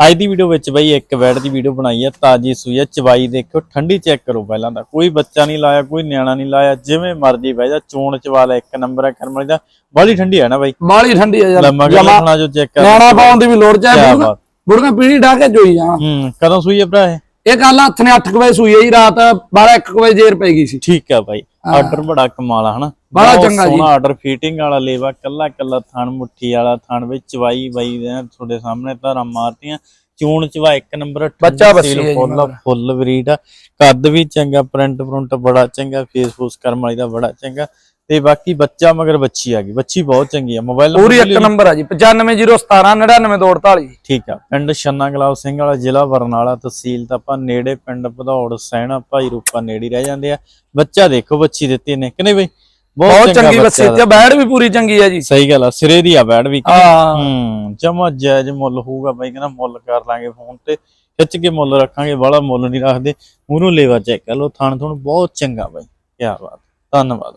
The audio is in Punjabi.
ਅੱਜ ਦੀ ਵੀਡੀਓ ਵਿੱਚ ਬਈ ਇੱਕ ਵੈੜ ਦੀ ਵੀਡੀਓ ਬਣਾਈ ਹੈ ਤਾਜੀ ਸੂਈ ਹੈ ਚਵਾਈ ਦੇਖੋ ਠੰਡੀ ਚੈੱਕ ਕਰੋ ਪਹਿਲਾਂ ਤਾਂ। ਕੋਈ ਬੱਚਾ ਨਹੀਂ ਲਾਇਆ ਕੋਈ ਨਿਆਣਾ ਨਹੀਂ ਲਾਇਆ ਜਿਵੇਂ ਮਰਜ਼ੀ ਬਹਿ ਜਾ ਚੋਣ ਚਵਾਲਾ ਇੱਕ ਨੰਬਰ ਹੈ ਕਰਮ ਦਾ। ਬੜੀ ਠੰਡੀ ਹੈ ਨਾ ਬਾਈ? ਬਾਲੀ ਠੰਡੀ ਆ ਯਾਰ। ਲੰਮਾ ਜੋ ਚੈੱਕ ਕਰ ਨਿਆਣਾ ਪਾਉਣ ਦੀ ਵੀ ਲੋੜ ਚਾਹੇ ਕਿਆ ਬੁੜੀਆਂ- ਬਾਤ। ਬੁੜੀਆਂ ਪੀੜੀ ਢਾ ਕੇ ਜੋਈ ਜਾ ਹੂੰ ਕਦੋਂ ਸੂਈ ਹੈ ਭਰਾ ਇਹ? ਇਹ ਕੱਲ ਹੱਥ ਨੇ 8 ਵਜੇ ਸੂਈ ਆ ਜੀ ਰਾਤ 12 1 ਵਜੇ ਜੇਰ ਪੈ ਗਈ ਸੀ। ਠੀਕ ਹੈ ਬਾਈ ਆਰਡਰ ਬੜਾ ਕਮਾਲ ਆ ਹਨਾ? ਬੜਾ ਚੰਗਾ ਜੀ। ਸੋਹਣਾ ਆਰਡਰ ਫਿਟਿੰਗ ਵਾਲਾ ਲੇਵਾ ਕੱਲਾ ਕੱਲਾ ਥਣ ਮੁੱਠੀ ਵਾਲਾ ਥਣ ਵਿੱਚ ਚਵਾਈ ਬਾਈ ਦੇ ਤੁਹਾਡੇ ਸਾਹਮਣੇ ਧਾਰਾਂ ਮਾਰਤੀਆਂ। ਚੂਣ ਚਵਾ ਇੱਕ ਨੰਬਰ ਬੱਚਾ ਬੱਸੀ ਹੈ ਫੁੱਲ। ਫੁੱਲ ਬਰੀਡ ਆ। ਕੱਦ ਵੀ ਚੰਗਾ ਪ੍ਰਿੰਟ ਪ੍ਰਿੰਟ ਬੜਾ ਚੰਗਾ ਫੇਸ ਫੂਸ ਕਰਮ ਵਾਲੀ ਦਾ ਬੜਾ ਚੰਗਾ। ਤੇ ਬਾਕੀ ਬੱਚਾ ਮਗਰ ਬੱਚੀ ਆ ਗਈ। ਬੱਚੀ ਬਹੁਤ ਚੰਗੀ ਆ। ਮੋਬਾਈਲ ਪੂਰੀ ਇੱਕ ਨੰਬਰ ਆ ਜੀ 95017 99248 ਠੀਕ ਆ। ਪਿੰਡ ਛੰਨਾ ਗਲਾਬ ਸਿੰਘ ਵਾਲਾ ਜ਼ਿਲ੍ਹਾ ਬਰਨਾਲਾ ਤਹਿਸੀਲ ਤਾਂ ਆਪਾਂ ਨੇੜੇ ਪਿੰਡ ਭਦੌੜ ਸੈਣਾ ਭਾਈ ਰੂਪਾ ਨੇੜੇ ਰਹਿ ਜਾਂਦੇ ਆ। ਬੱਚਾ ਦੇਖੋ ਬੱਚੀ ਦਿੱਤੀ ਨੇ ਕਿ ਨਹੀਂ ਬਈ? ਬਹੁਤ ਚੰਗਾ ਬੱਚਾ ਤੇ ਬੈੜ ਵੀ ਪੂਰੀ ਚੰਗੀ ਆ ਜੀ। ਸਹੀ ਗੱਲ ਆ ਸਿਰੇ ਦੀ ਆ ਬੈਡ ਵੀ। ਹਾਂ। ਜਮਾ ਜਾਇਜ਼ ਮੁੱਲ ਹੋਊਗਾ ਬਾਈ। ਕਹਿੰਦਾ ਮੁੱਲ ਕਰ ਲਾਂਗੇ ਫੋਨ ਤੇ। ਖਿੱਚ ਕੇ ਮੁੱਲ ਰੱਖਾਂਗੇ ਬੜਾ ਮੁੱਲ ਨਹੀਂ ਰੱਖਦੇ। ਮੂਹਰੋਂ ਲੇਵਾ ਚੈੱਕ ਕਰ ਲਓ ਥਣ ਥਣ ਬਹੁਤ ਚੰਗਾ ਬਾਈ। ਕੀ ਬਾਤ ਧੰਨਵਾਦ।